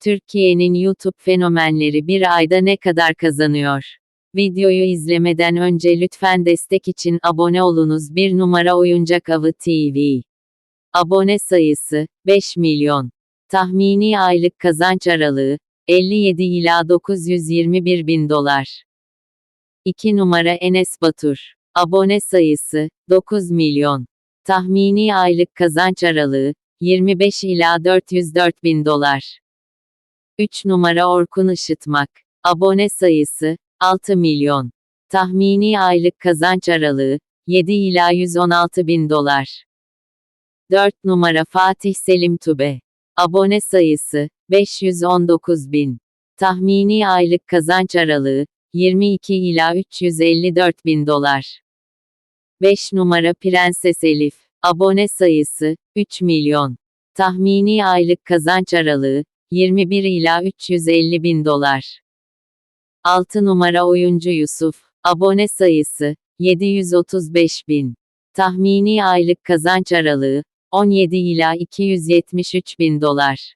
Türkiye'nin YouTube fenomenleri bir ayda ne kadar kazanıyor? Videoyu izlemeden önce lütfen destek için abone olunuz. 1 numara Oyuncak Avı TV. Abone sayısı 5 milyon. Tahmini aylık kazanç aralığı 57 ila 921 bin dolar. 2 numara Enes Batur. Abone sayısı 9 milyon. Tahmini aylık kazanç aralığı 25 ila 404 bin dolar. 3 numara Orkun Işıtmak. Abone sayısı 6 milyon. Tahmini aylık kazanç aralığı 7 ila 116 bin dolar. 4 numara Fatih Selim Tube. Abone sayısı 519 bin. Tahmini aylık kazanç aralığı 22 ila 354 bin dolar. 5 numara Prenses Elif. Abone sayısı 3 milyon. Tahmini aylık kazanç aralığı 21 ila 350 bin dolar. 6 numara oyuncu Yusuf. Abone sayısı 735 bin. Tahmini aylık kazanç aralığı 17 ila 273 bin dolar.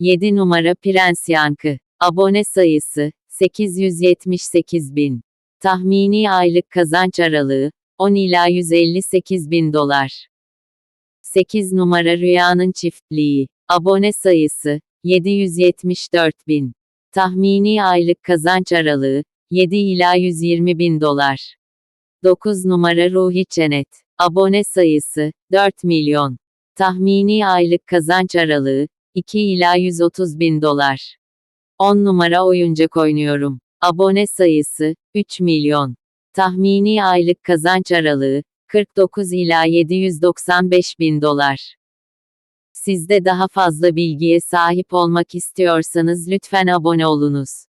7 numara Prens Yankı. Abone sayısı 878 bin. Tahmini aylık kazanç aralığı 10 ila 158 bin dolar. 8 numara Rüyanın Çiftliği. Abone sayısı 774 bin. Tahmini aylık kazanç aralığı 7 ila 120 bin dolar. 9 numara Ruhi Çenet. Abone sayısı 4 milyon. Tahmini aylık kazanç aralığı 2 ila 130 bin dolar. 10 numara oyuncak oynuyorum. Abone sayısı 3 milyon. Tahmini aylık kazanç aralığı 49 ila 795 bin dolar. Siz de daha fazla bilgiye sahip olmak istiyorsanız lütfen abone olunuz.